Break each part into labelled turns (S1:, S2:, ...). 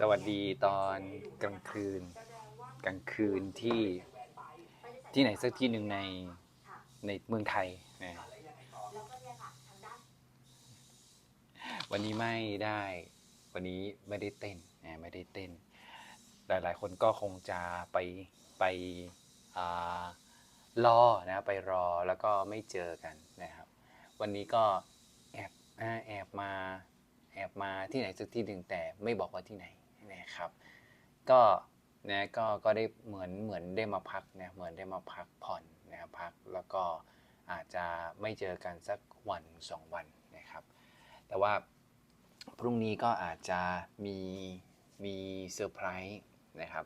S1: สวัสดีตอนกลางคืน กลางคืนที่ที่ไหนสักที่หนึ่งในในเมืองไทยนะวันนี้ไม่ได้ วันนี้ไม่ได้เต้นนะไม่ได้เต้น หลายๆ คนก็คงจะไปไปอ่ารอนะไปรอแล้วก็ไม่เจอกันนะครับ วันนี้ก็แอบแอบมาแอบมาที่ไหนสักที่หนึ่งแต่ไม่บอกว่าที่ไหน นะครับ ก็นะก็ก็ได้เหมือนเหมือนได้มาพักนะเหมือนได้มาพักผ่อนนะครับพักแล้วก็อาจจะไม่เจอกันสักวันสองวันนะครับ แต่ว่าพรุ่งนี้ก็อาจจะมีมีเซอร์ไพรส์นะครับ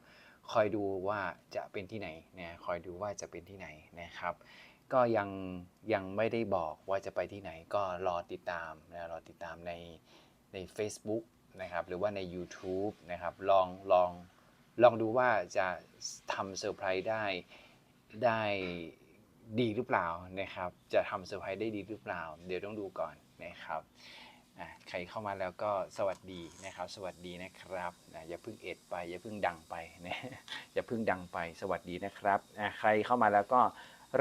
S1: คอยดูว่าจะเป็นที่ไหนนะคอยดูว่าจะเป็นที่ไหนนะครับ ก็ยังยังไม่ได้บอกว่าจะไปที่ไหนก็รอติดตามนะรอติดตามในใน Facebook นะครับหรือว่าใน YouTube นะครับลองลองลองดูว่าจะทำเซอร์ไพรส์ได้ได้ดีหรือเปล่านะครับจะทำเซอร์ไพรส์ได้ดีหรือเปล่า เดี๋ยวต้องดูก่อนนะครับใครเข้ามาแล้วก็สวัสดีนะครับ สวัสดีนะครับนะอย่าเพิ่งเอ็ดไป อย่าเพิ่งดังไปนะอย่าเพิ่งดังไปสวัสดีนะครับอะใครเข้ามาแล้วก็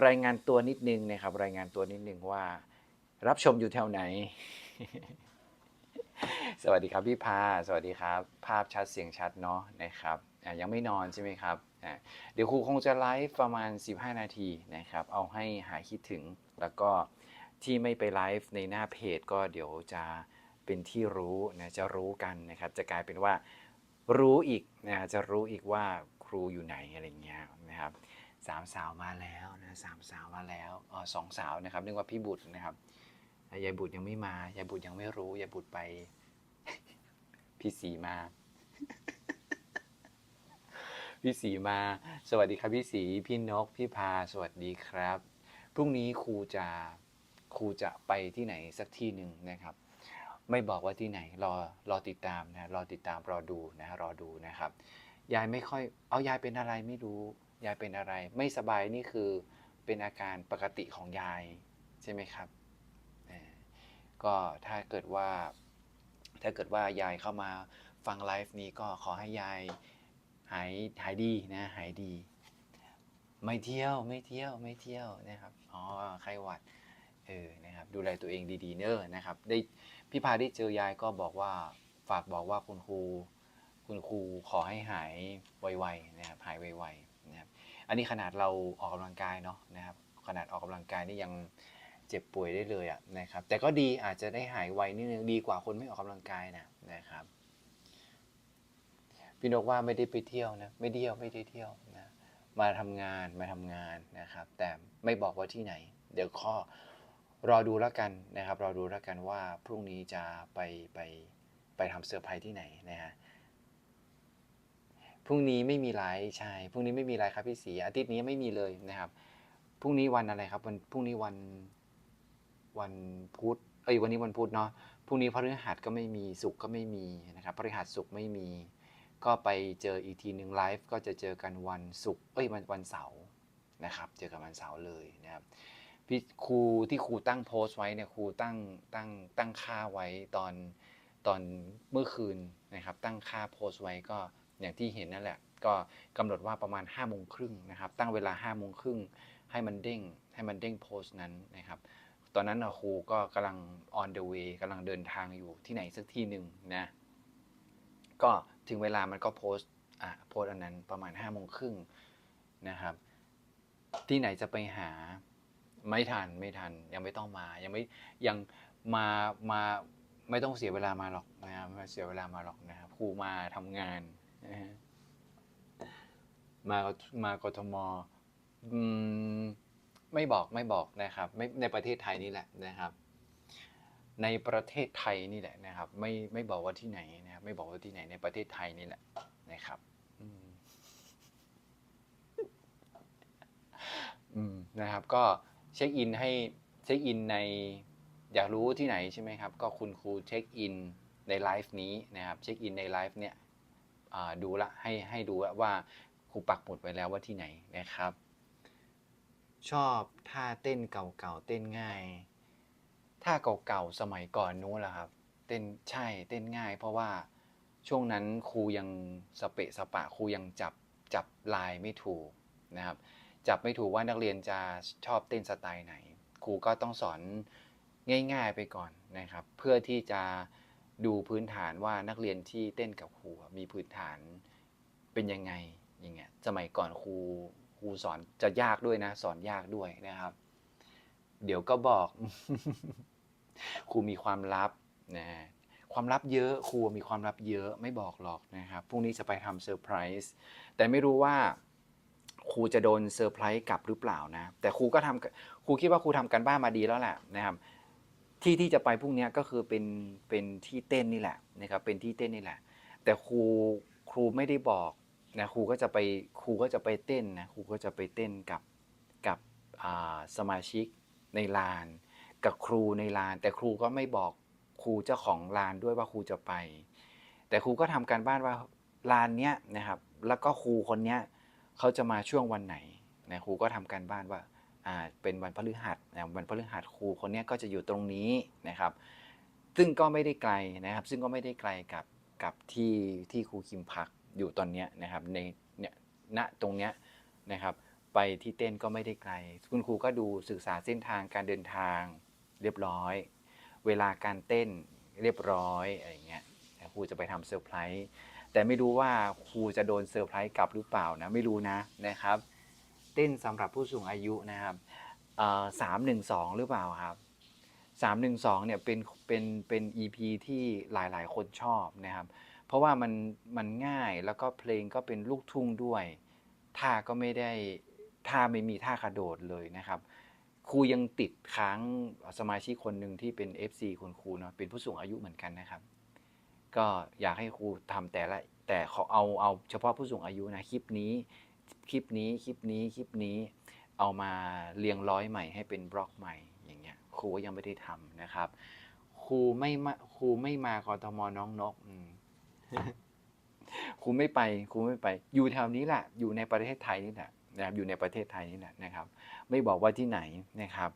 S1: รายงานตัวนิดนึงนะครับ รายงานตัวนิดนึงว่า รับชมอยู่แถวไหน สวัสดีครับพี่พา สวัสดีครับ ภาพชัดเสียงชัดเนาะนะครับยังไม่นอนใช่ไหมครับ เดี๋ยวครูคงจะไลฟ์ประมาณ 15 นาทีนะครับ เอาให้หายคิดถึง แล้วก็ที่ไม่ไปไลฟ์ในหน้าเพจก็เดี๋ยวจะเป็นที่รู้นะจะรู้กันนะครับ จะกลายเป็นว่ารู้อีกนะจะรู้อีกว่าครูอยู่ไหนอะไรเงี้ยนะครับสามสาวมาแล้วนะสามสาวมาแล้วอ๋อสองสาวนะครับนึกว่าพี่บุตรนะครับ ยายบุตรยังไม่มายายบุตรยังไม่รู้ยายบุตรไปพี่สีมา พี่สีมา สวัสดีครับพี่สีพี่นกพี่พาสวัสดีครับ พรุ่งนี้ครูจะครูจะไปที่ไหนสักที่หนึ่งนะครับ ไม่บอกว่าที่ไหนรอรอติดตามนะรอติดตามรอดูนะรอดูนะครับยายไม่ค่อย เอายายเป็นอะไรไม่รู้ ยายเป็นอะไร ไม่สบายนี่คือเป็นอาการปกติของยายใช่ไหมครับ ก็ถ้าเกิดว่า ถ้าเกิดว่ายายเข้ามาฟังไลฟ์นี้ก็ขอให้ยายหายหายดีนะหายดี ไม่เที่ยวไม่เที่ยวไม่เที่ยวนะครับอ๋อไข้หวัดเออนะครับดูแลตัวเองดีๆเนอะนะครับได้พี่พาได้เจอยายก็บอกว่าฝากบอกว่าคุณครูคุณครูขอให้หายไวๆนะครับหายไวๆนะครับอันนี้ขนาดเราออกกำลังกายเนาะนะครับขนาดออกกำลังกายนี่ยัง เจ็บป่วยได้เลยอะนะครับ แต่ก็ดีอาจจะได้หายไวนิดนึงดีกว่าคนไม่ออกกำลังกายนะนะครับ พี่นกว่าไม่ได้ไปเที่ยวนะไม่เที่ยวไม่ได้เที่ยวนะมาทำงานมาทำงานนะครับ แต่ไม่บอกว่าที่ไหน เดี๋ยวข้อรอดูแล้วกันนะครับ รอดูแล้วกันว่าพรุ่งนี้จะไปไปไปทำเซอร์ไพรส์ที่ไหนนะฮะพรุ่งนี้ไม่มีไลฟ์ใช่พรุ่งนี้ไม่มีไลฟ์ครับพี่สีอาทิตย์นี้ไม่มีเลยนะครับพรุ่งนี้วันอะไรครับวันพรุ่งนี้วัน วันพุธเอ้ยวันนี้วันพุธเนาะพรุ่งนี้พฤหัสก็ไม่มีศุกร์ก็ไม่มีนะครับพฤหัสศุกร์ไม่มี ก็ไปเจออีกทีหนึ่งไลฟ์ก็จะเจอกันวันศุกร์เอ้ยวันวันเสาร์นะครับ เจอกันวันเสาร์เลยนะครับพี่ครูที่ครูตั้งโพสต์ไว้เนี่ยครูตั้งตั้งตั้งค่าไว้ตอนตอนเมื่อคืนนะครับ ตั้งค่าโพสต์ไว้ก็อย่างที่เห็นนั่นแหละ ก็กำหนดว่าประมาณ5้าโมงครึ่งนะครับ ตั้งเวลา5้าโมงครึ่งให้มันเด้งให้มันเด้งโพสต์นั้นนะครับ ตอนนั้นน่ะครูก็กำลัง on the way กำลังเดินทางอยู่ที่ไหนสักที่หนึ่งนะ ก็ถึงเวลามันก็โพสต์อะโพสต์อันนั้นประมาณ5้าโมงครึ่งนะครับ ที่ไหนจะไปหาไม่ทันไม่ทัน ยังไม่ต้องมายังไม่ยังมามาไม่ต้องเสียเวลามาหรอกนะครับไม่เสียเวลามาหรอกนะครับครูมาทำงานนะฮะมามากทมอืม ไม่บอกไม่บอกนะครับไม่ในประเทศไทยนี่แหละนะครับ ในประเทศไทยนี่แหละนะครับ ไม่ไม่บอกว่าที่ไหนนะครับไม่บอกว่าที่ไหนในประเทศไทยนี่แหละนะครับอืมนะครับ ก็เช็คอินให้เช็คอินในอยากรู้ที่ไหนใช่ไหมครับ ก็คุณครูเช็คอินในไลฟ์นี้นะครับเช็คอินในไลฟ์เนี่ยดูละให้ให้ดูละว่าครูปักหมุดไว้แล้วว่าที่ไหนนะครับ ชอบท่าเต้นเก่าๆเต้นง่ายท่าเก่าๆสมัยก่อนนู้นแหละครับ เต้นใช่เต้นง่าย เพราะว่าช่วงนั้นครูยังสเปะสปะครูยังจับจับลายไม่ถูกนะครับ จับไม่ถูกว่านักเรียนจะชอบเต้นสไตล์ไหน ครูก็ต้องสอนง่าย ๆไปก่อนนะครับ เพื่อที่จะดูพื้นฐานว่านักเรียนที่เต้นกับครูมีพื้นฐานเป็นยังไงอย่างเงี้ยสมัยก่อนครู ครูสอนจะยากด้วยนะ สอนยากด้วยนะครับ เดี๋ยวก็บอกครูมีความลับนะความลับเยอะครูมีความลับเยอะไม่บอกหรอกนะครับพรุ่งนี้จะไปทำเซอร์ไพรส์แต่ไม่รู้ว่าครูจะโดนเซอร์ไพรส์กลับหรือเปล่านะ แต่ครูก็ทำครูคิดว่าครูทำกันบ้านมาดีแล้วแหละนะครับ ที่ที่จะไปพรุ่งนี้ก็คือเป็นเป็นที่เต้นนี่แหละนะครับเป็นที่เต้นนี่แหละ แต่ครูครูไม่ได้บอก นะครูก็จะไปครูก็จะไปเต้นนะครูก็จะไปเต้นกับกับสมาชิกในลาน กับครูในลาน แต่ครูก็ไม่บอกครูเจ้าของลานด้วยว่าครูจะไป แต่ครูก็ทำการบ้านว่าลานเนี้ยนะครับแล้วก็ครูคนเนี้ยเขาจะมาช่วงวันไหนนะครูก็ทำการบ้านว่าอ่าเป็นวันพฤหัสนะวันพฤหัสครูคนเนี้ยก็จะอยู่ตรงนี้นะครับ ซึ่งก็ไม่ได้ไกลนะครับ ซึ่งก็ไม่ได้ไกลกับกับที่ที่ครูคิมพัก อยู่ตอนเนี้ยนะครับในเนี่ยณตรงเนี้ยนะครับ ไปที่เต้นก็ไม่ได้ไกล คุณครูก็ดูศึกษาเส้นทางการเดินทางเรียบร้อย เวลาการเต้นเรียบร้อยอะไรเงี้ยครูจะไปทำเซอร์ไพรส์แต่ไม่รู้ว่าครูจะโดนเซอร์ไพรส์กลับหรือเปล่านะไม่รู้นะนะครับ เต้นสำหรับผู้สูงอายุนะครับสามหนึ่งสองหรือเปล่าครับสามหนึ่งสองเนี่ยเป็นเป็นเป็น EP ที่หลายๆ คนชอบนะครับ เพราะว่ามันมันง่ายแล้วก็เพลงก็เป็นลูกทุ่งด้วยท่าก็ไม่ได้ท่าไม่มีท่ากระโดดเลยนะครับครูยังติดค้างสมาชิกคนหนึ่งที่เป็น FC คุณครูเนาะเป็นผู้สูงอายุเหมือนกันนะครับ ก็อยากให้ครูทำแต่ละแต่เขาเอาเอาเฉพาะผู้สูงอายุนะคลิปนี้คลิปนี้คลิปนี้คลิปนี้เอามาเรียงร้อยใหม่ให้เป็นบล็อกใหม่อย่างเงี้ยครูยังไม่ได้ทำนะครับครูไม่มาครูไม่มากทมน้องนกอืม ครูไม่ไปครูไม่ไป อยู่แถวนี้แหละอยู่ในประเทศไทยนี่แหละนะครับอยู่ในประเทศไทยนี่แหละนะครับ ไม่บอกว่าที่ไหนนะครับ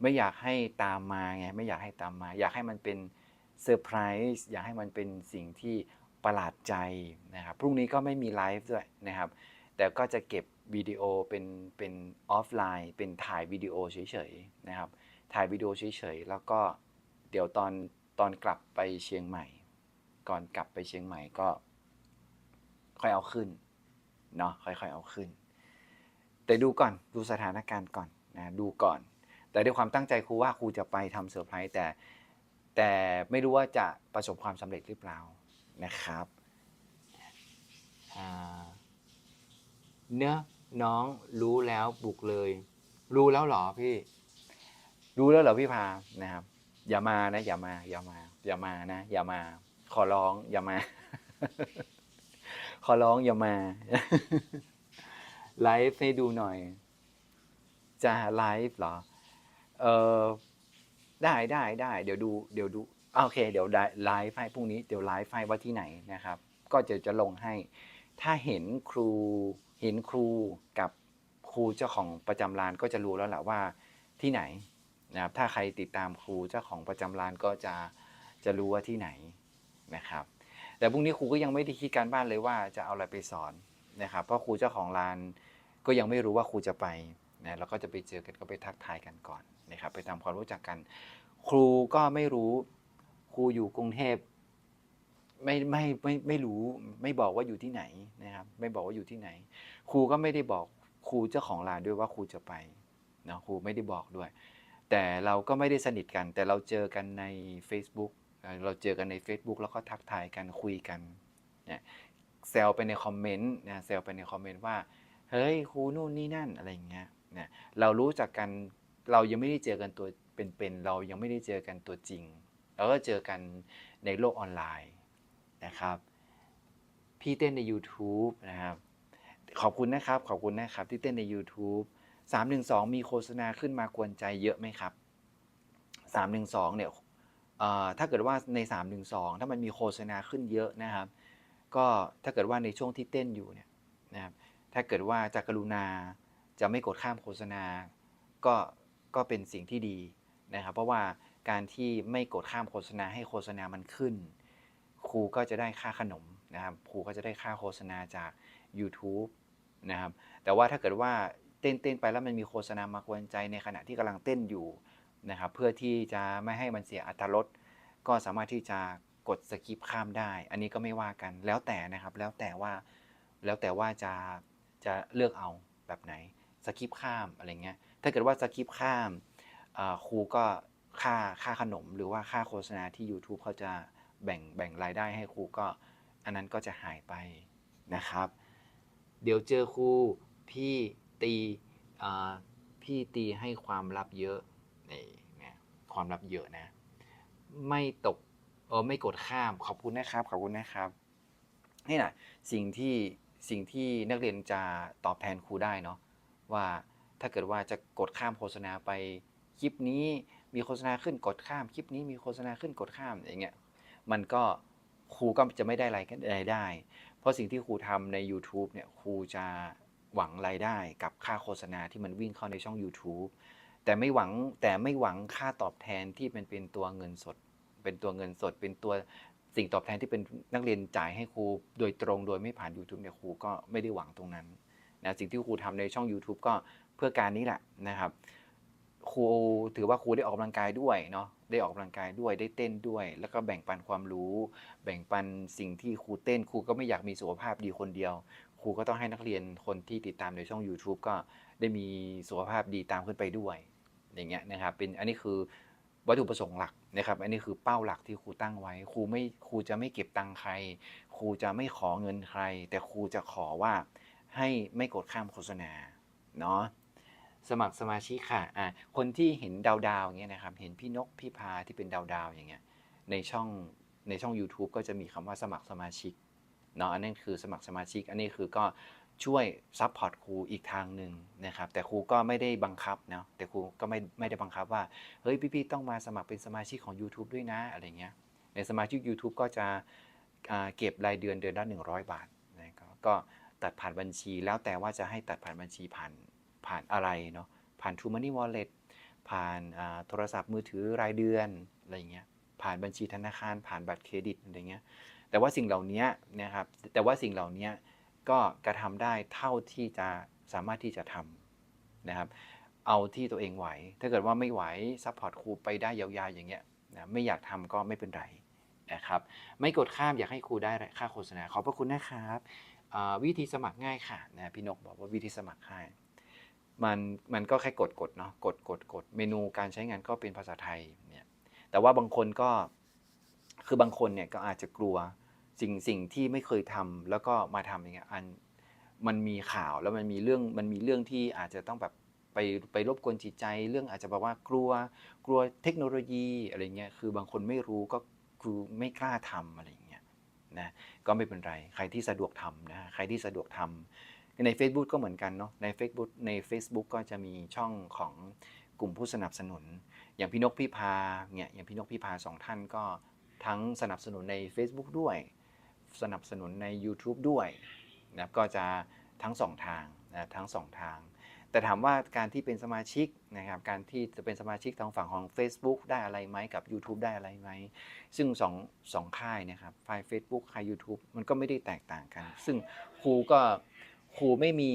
S1: ไม่อยากให้ตามมาไงไม่อยากให้ตามมา อยากให้มันเป็นเซอร์ไพรส์อยากให้มันเป็นสิ่งที่ประหลาดใจนะครับพรุ่งนี้ก็ไม่มีไลฟ์ด้วยนะครับ แต่ก็จะเก็บวิดีโอเป็นเป็นออฟไลน์ เป็นถ่ายวิดีโอเฉยๆนะครับ ถ่ายวิดีโอเฉยๆแล้วก็เดี๋ยวตอนตอนกลับไปเชียงใหม่ ก่อนกลับไปเชียงใหม่ก็ ค่อยเอาขึ้นเนาะค่อยๆเอาขึ้น แต่ดูก่อนดูสถานการณ์ก่อนนะดูก่อน แต่ด้วยความตั้งใจครูว่าครูจะไปทำเซอร์ไพรส์แต่แต่ไม่รู้ว่าจะประสบความสำเร็จหรือเปล่านะครับเนื้อน้องรู้แล้วบุกเลย รู้แล้วหรอพี่ รู้แล้วเหรอพี่พานะครับ อย่ามานะ อย่ามา อย่ามา อย่ามานะ อย่ามา ขอร้องอย่ามา ขอร้องอย่ามา ไลฟ์ให้ดูหน่อย จะไลฟ์เหรอ เออได้ได้ได้เดี๋ยวดู เดี๋ยวดูอะโอเค เดี๋ยวไลฟ์ให้พรุ่งนี้เดี๋ยวไลฟ์ให้ว่าที่ไหนนะครับ ก็จะจะลงให้ ถ้าเห็นครูเห็นครูกับครูเจ้าของประจำลานก็จะรู้แล้วแหละว่าที่ไหนนะครับถ้าใครติดตามครูเจ้าของประจำลานก็จะจะรู้ว่าที่ไหน นะครับ แต่พรุ่งนี้ครูก็ยังไม่ได้คิดการบ้านเลยว่าจะเอาอะไรไปสอนนะครับ เพราะครูเจ้าของลานก็ยังไม่รู้ว่าครูจะไปนะแล้วก็จะไปเจอกันก็ไปทักทายกันก่อนนะครับ ไปทำความรู้จักกัน ครูก็ไม่รู้ครูอยู่กรุงเทพไม่ไม่ไม่ไม่รู้ไม่บอกว่าอยู่ที่ไหนนะครับไม่บอกว่าอยู่ที่ไหน ครูก็ไม่ได้บอกครูเจ้าของลานด้วยว่าครูจะไปนะครูไม่ได้บอกด้วย แต่เราก็ไม่ได้สนิทกัน แต่เราเจอกันใน Facebook เราเจอกันใน Facebook แล้วก็ทักทายกันคุยกันเนี่ยแซวไปในคอมเมนต์นะแซวไปในคอมเมนต์ว่าเฮ้ยครูนู่นนี่นั่นอะไรอย่างเงี้ยเนี่ยเรารู้จักกันเรายังไม่ได้เจอกันตัวเป็นๆเรายังไม่ได้เจอกันตัวจริงเราก็เจอกันในโลกออนไลน์นะครับ พี่เต้นใน YouTube นะครับขอบคุณนะครับ ขอบคุณนะครับที่เต้นใน YouTube 312 มีโฆษณาขึ้นมากวนใจเยอะไหมครับ 312เนี่ยเอ่อ ถ้าเกิดว่าใน 312 ถ้ามันมีโฆษณาขึ้นเยอะนะครับ ก็ถ้าเกิดว่าในช่วงที่เต้นอยู่เนี่ยนะครับถ้าเกิดว่าจะกรุณาจะไม่กดข้ามโฆษณา ก็ก็เป็นสิ่งที่ดีนะครับ เพราะว่าการที่ไม่กดข้ามโฆษณาให้โฆษณามันขึ้น ครูก็จะได้ค่าขนมนะครับครูก็จะได้ค่าโฆษณาจาก YouTube นะครับแต่ว่าถ้าเกิดว่าเต้นเต้นไปแล้วมันมีโฆษณามากวนใจในขณะที่กำลังเต้นอยู่ นะครับเพื่อที่จะไม่ให้มันเสียอัตรสก็สามารถที่จะกดสกิปข้ามได้ อันนี้ก็ไม่ว่ากันแล้วแต่นะครับแล้วแต่ว่าแล้วแต่ว่าจะจะเลือกเอาแบบไหนสกิปข้ามอะไรเงี้ยถ้าเกิดว่าสกิปข้ามครูก็ค่าค่าขนม หรือว่าค่าโฆษณาที่ YouTube เขาจะแบ่งแบ่งรายได้ให้ครูก็ อันนั้นก็จะหายไปนะครับ เดี๋ยวเจอครูพี่ตีพี่ตีให้ความลับเยอะ นี่นะความลับเยอะนะ ไม่ตกเออไม่กดข้ามขอบคุณนะครับขอบคุณนะครับนี่แหละสิ่งที่สิ่งที่นักเรียนจะตอบแทนครูได้เนาะว่าถ้าเกิดว่าจะกดข้ามโฆษณาไปคลิปนี้มีโฆษณาขึ้นกดข้ามคลิปนี้มีโฆษณาขึ้นกดข้ามอย่างเงี้ยมันก็ครูก็จะไม่ได้อะไรกันรายได้ เพราะสิ่งที่ครูทำใน YouTube เนี่ยครูจะหวังรายได้กับค่าโฆษณาที่มันวิ่งเข้าในช่อง YouTube แต่ไม่หวังแต่ไม่หวังค่าตอบแทนที่เป็นเป็นตัวเงินสด เป็นตัวเงินสด เป็นตัวสิ่งตอบแทนที่เป็นนักเรียนจ่ายให้ครูโดยตรงโดยไม่ผ่าน YouTube เนี่ยครูก็ไม่ได้หวังตรงนั้นนะสิ่งที่ครูทำในช่อง YouTube ก็เพื่อการนี้แหละนะครับครูถือว่าครูได้ออกกำลังกายด้วยเนาะได้ออกกำลังกายด้วยได้เต้นด้วย แล้วก็แบ่งปันความรู้ แบ่งปันสิ่งที่ครูเต้นครูก็ไม่อยากมีสุขภาพดีคนเดียวครูก็ต้องให้นักเรียนคนที่ติดตามในช่อง YouTube ก็ได้มีสุขภาพดีตามขึ้นไปด้วย อย่างเงี้ยนะครับเป็นอันนี้คือวัตถุประสงค์หลักนะครับ อันนี้คือเป้าหลักที่ครูตั้งไว้ ครูไม่ครูจะไม่เก็บตังค์ใคร ครูจะไม่ขอเงินใคร แต่ครูจะขอว่าให้ไม่กดข้ามโฆษณาเนาะสมัครสมาชิกค่ะอ่าคนที่เห็นดาวๆอย่างเงี้ยนะครับ เห็นพี่นกพี่พาที่เป็นดาวๆอย่างเงี้ยในช่องในช่อง YouTube ก็จะมีคำว่าสมัครสมาชิกเนาะอันนั้นคือสมัครสมาชิก อันนี้คือก็ ช่วยซัพพอร์ตครูอีกทางหนึ่งนะครับ แต่ครูก็ไม่ได้บังคับเนาะแต่ครูก็ไม่ไม่ได้บังคับว่าเฮ้ยพี่ๆต้องมาสมัครเป็นสมาชิกของ YouTube ด้วยนะอะไรเงี้ยในสมาชิก YouTube ก็จะเก็บรายเดือนเดือนละ100 บาทนะก็ก็ตัดผ่านบัญชีแล้วแต่ว่าจะให้ตัดผ่านบัญชีผ่านผ่านอะไรเนาะผ่าน True Money Wallet ผ่านโทรศัพท์มือถือรายเดือนอะไรเงี้ยผ่านบัญชีธนาคารผ่านบัตรเครดิตอะไรเงี้ยแต่ว่าสิ่งเหล่านี้นะครับแต่ว่าสิ่งเหล่านี้ ก็กระทำได้เท่าที่จะสามารถที่จะทำนะครับ เอาที่ตัวเองไหว ถ้าเกิดว่าไม่ไหวซัพพอร์ตครูไปได้ยาวๆอย่างเงี้ยนะไม่อยากทำก็ไม่เป็นไรนะครับ ไม่กดข้ามอยากให้ครูได้ค่าโฆษณาขอบพระคุณนะครับวิธีสมัครง่ายค่ะนะพี่นกบอกว่าวิธีสมัครง่ายมันมันก็แค่กดกดเนาะกดกดกดเมนูการใช้งานก็เป็นภาษาไทยเนี่ยแต่ว่าบางคนก็คือบางคนเนี่ยก็อาจจะกลัว สิ่งสิ่งที่ไม่เคยทำแล้วก็มาทำอย่างเงี้ยอันมันมีข่าวแล้วมันมีเรื่องมันมีเรื่องที่อาจจะต้องแบบไปไปรบกวนจิตใจ เรื่องอาจจะแบบว่ากลัวกลัวเทคโนโลยีอะไรเงี้ยคือบางคนไม่รู้ก็คือไม่กล้าทำอะไรเงี้ยนะก็ไม่เป็นไรใครที่สะดวกทำนะใครที่สะดวกทำใน Facebook ก็เหมือนกันเนาะใน Facebook ใน Facebook ก็จะมีช่องของกลุ่มผู้สนับสนุน อย่างพี่นกพี่พาเนี่ยอย่างพี่นกพี่พาสองท่านก็ทั้งสนับสนุนใน Facebook ด้วย สนับสนุนใน YouTube ด้วยนะก็จะทั้งสองทางนะทั้งสองทาง แต่ถามว่าการที่เป็นสมาชิกนะครับการที่จะเป็นสมาชิกทางฝั่งของ Facebook ได้อะไรไหมกับ YouTube ได้อะไรไหม ซึ่งสองสองค่ายนะครับฝ่าย Facebook ค่าย YouTube มันก็ไม่ได้แตกต่างกัน ซึ่งครูก็ครูไม่มี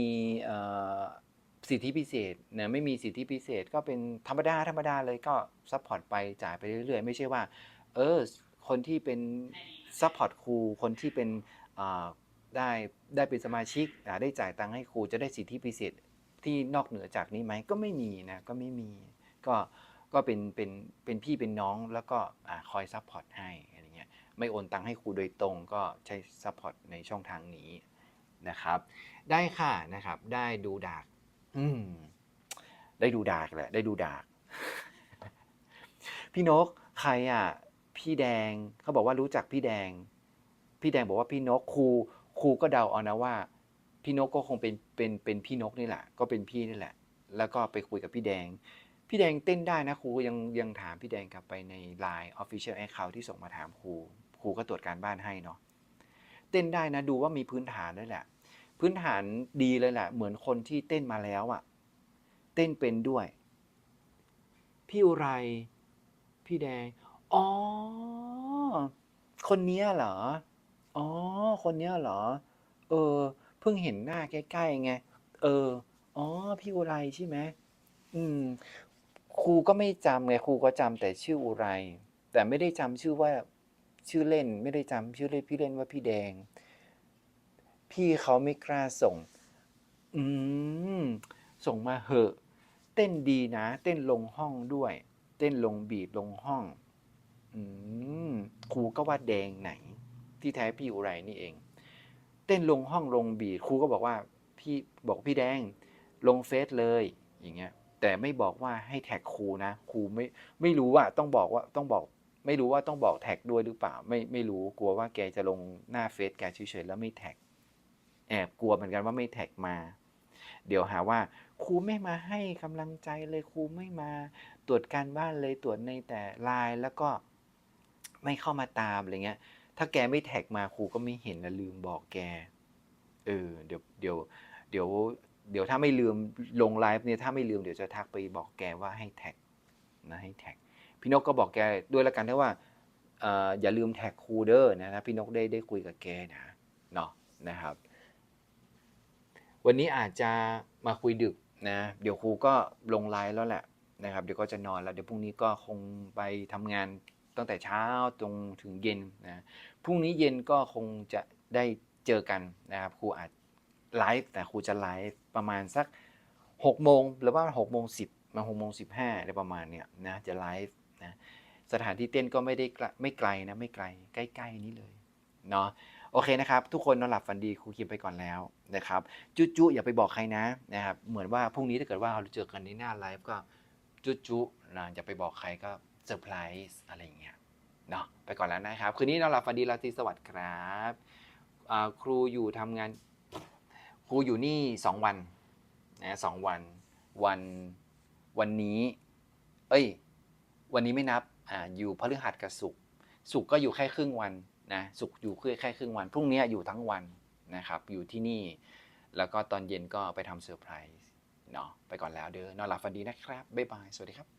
S1: สิทธิพิเศษนะไม่มีสิทธิพิเศษก็เป็นธรรมดาธรรมดาเลยก็ซัพพอร์ตไปจ่ายไปเรื่อยๆ ไม่ใช่ว่า เออ คนที่เป็นซัพพอร์ตครูคนที่เป็นได้ได้เป็นสมาชิกได้จ่ายตังค์ให้ครูจะได้สิทธิพิเศษที่นอกเหนือจากนี้ไหมก็ไม่มีนะก็ไม่มีก็ก็เป็นเป็นเป็นพี่เป็นน้องแล้วก็คอยซัพพอร์ตให้อะไรเงี้ยไม่โอนตังค์ให้ครูโดยตรงก็ใช้ซัพพอร์ตในช่องทางนี้นะครับ ได้ค่ะนะครับ ได้ดูดาก อืมได้ดูดากแหละ ได้ดูดาก พี่นกใครอะ พี่แดงเขาบอกว่ารู้จักพี่แดง พี่แดงบอกว่าพี่นกครูครูก็เดาเอานะว่า พี่นกก็คงเป็นเป็นเป็นพี่นกนี่แหละ ก็เป็นพี่นี่แหละ แล้วก็ไปคุยกับพี่แดง พี่แดงเต้นได้นะครูยังยังถามพี่แดงกลับไปใน Line Official Account ที่ส่งมาถามครูครูก็ตรวจการบ้านให้เนาะเต้นได้นะดูว่ามีพื้นฐานด้วยแหละ พื้นฐานดีเลยแหละ เหมือนคนที่เต้นมาแล้วอะเต้นเป็นด้วย พี่อุไร พี่แดง อ๋อ คนเนี้ยเหรอ อ๋อ คนเนี้ยเหรอ เออ เพิ่งเห็นหน้าใกล้ๆไง เออ อ๋อ พี่อุไรใช่ไหม อืม ครูก็ไม่จำไง ครูก็จำแต่ชื่ออุไร แต่ไม่ได้จำชื่อว่า ชื่อเล่น ไม่ได้จำชื่อเล่นพี่เล่นว่าพี่แดง พี่เขาไม่กล้าส่ง อืม ส่งมาเหอะ เต้นดีนะ เต้นลงห้องด้วย เต้นลงบีดลงห้อง อืมครูก็ว่าแดงไหน ที่แท้พี่อุไรนี่เอง เต้นลงห้องลงบีดครูก็บอกว่าพี่บอกพี่แดงลงเฟซเลยอย่างเงี้ย แต่ไม่บอกว่าให้แท็กครูนะครูไม่ไม่รู้ว่าต้องบอกว่าต้องบอก ไม่รู้ว่าต้องบอกแท็กด้วยหรือเปล่า ไม่ไม่รู้กลัวว่าแกจะลงหน้าเฟซแกเฉยๆแล้วไม่แท็กแอบกลัวเหมือนกันว่าไม่แท็กมา เดี๋ยวหาว่าครูไม่มาให้กำลังใจเลยครูไม่มา ตรวจการบ้านเลยตรวจในแต่ไลน์แล้วก็ ไม่เข้ามาตามอะไรเงี้ย ถ้าแกไม่แท็กมาครูก็ไม่เห็นนะลืมบอกแก เออ เดี๋ยวเดี๋ยวเดี๋ยวเดี๋ยวถ้าไม่ลืมลงไลฟ์เนี่ยถ้าไม่ลืมเดี๋ยวจะทักไปบอกแกว่าให้แท็กนะให้แท็กพี่นกก็บอกแกด้วยละกันถ้าว่าอย่าลืมแท็กครูเด้อนะนะพี่นกได้ได้คุยกับแกนะเนาะนะครับ วันนี้อาจจะมาคุยดึกนะเดี๋ยวครูก็ลงไลฟ์แล้วแหละนะครับ เดี๋ยวก็จะนอนแล้วเดี๋ยวพรุ่งนี้ก็คงไปทำงาน ตั้งแต่เช้าตรงถึงเย็นนะพรุ่งนี้เย็นก็คงจะได้เจอกันนะครับครูอาจไลฟ์แต่ครูจะไลฟ์ประมาณสัก6โมงหรือว่า6โมง10มา6โมง15อะไรประมาณเนี้ยนะจะไลฟ์นะสถานที่เต้นก็ไม่ได้ไม่ไกลนะไม่ไกลใกล้ๆนี้เลยเนาะโอเคนะครับ ทุกคนนอนหลับฝันดีครูคิมไปก่อนแล้วนะครับจุจุอย่าไปบอกใครนะนะครับเหมือนว่าพรุ่งนี้ถ้าเกิดว่าเราเจอกันในหน้าไลฟ์ก็จุจุนะอย่าไปบอกใครก็ ซอร์ไพรส์อะไรอย่างเงี้ยเนาะไปก่อนแล้วนะครับ คืนนี้นอนหลับฝันดีราตรีสวัสดิ์ครับครูอยู่ทำงาน ครูอยู่นี่สองวันนะสองวันวันวันนี้ เอ้ย วันนี้ไม่นับอ่าอยู่พฤหัสกับศุกร์ศุกร์ก็อยู่แค่ครึ่งวันนะศุกร์อยู่แค่ครึ่งวัน พรุ่งนี้อยู่ทั้งวันนะครับ อยู่ที่นี่ แล้วก็ตอนเย็นก็ไปทำเซอร์ไพรส์เนาะไปก่อนแล้วเด้อนอนหลับฝันดีนะครับ บ๊ายบาย สวัสดีครับ